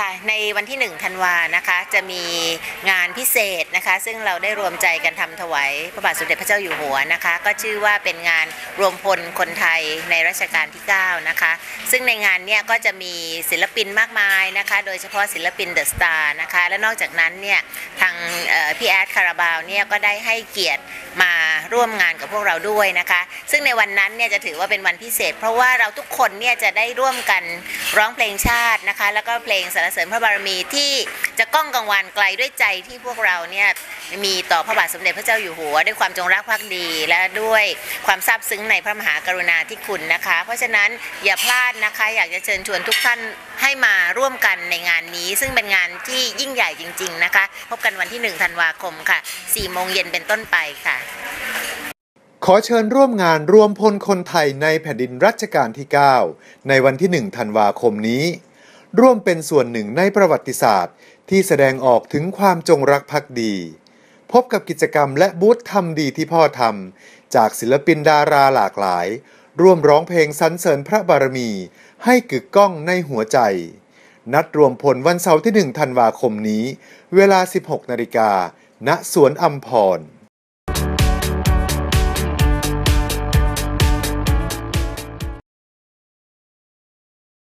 ค่ะ ในวันที่ 1 ธันวานะคะ จะมีงานพิเศษนะคะ ซึ่งเราได้รวมใจกันทำถวายพระบาทสมเด็จพระเจ้าอยู่หัวนะคะ ก็ชื่อว่าเป็นงานรวมพลคนไทยในรัชกาลที่ 9 นะคะ ซึ่งในงานเนี้ยก็จะมีศิลปินมากมายนะคะ โดยเฉพาะศิลปินเดอะสตาร์นะคะ และนอกจากนั้นเนี่ยทางพี่แอดคาราบาวเนี่ยก็ได้ให้เกียรติมาร่วมงานกับพวกเราด้วยนะคะ ซึ่งในวันนั้นเนี่ยจะถือว่าเป็นวันพิเศษ เพราะว่าเราทุกคนเนี่ยจะได้ร่วมกันร้องเพลงชาตินะคะ แล้วก็เพลงสรรเสริญพระบารมีที่จะก้องกังวานไกลด้วยใจที่พวกเราเนี่ยมีต่อพระบาทสมเด็จพระเจ้าอยู่หัว ด้วยความจงรักภักดี และด้วยความซาบซึ้งในพระมหากรุณาธิคุณนะคะ เพราะฉะนั้นอย่าพลาดนะคะอยากจะเชิญชวนทุกท่านให้มาร่วมกันในงานนี้ ซึ่งเป็นงานที่ยิ่งใหญ่จริง ๆนะคะ พบกันวันที่1ธันวาคมค่ะ4โมงเย็นเป็นต้นไปค่ะ ขอเชิญร่วมงานรวมพลคนไทยในแผ่นดินรัชกาลที่ 9 ในวันที่ 1 ธันวาคมนี้ ร่วมเป็นส่วนหนึ่งในประวัติศาสตร์ ที่แสดงออกถึงความจงรักภักดี พบกับกิจกรรมและบูธทำดีที่พ่อทำจากศิลปินดาราหลากหลาย ร่วมร้องเพลงสรรเสริญพระบารมี ให้กึกก้องในหัวใจ นัดรวมพลวันเสาร์ที่ 1 ธันวาคมนี้ เวลา 16 นาฬิกาณสวนอัมพร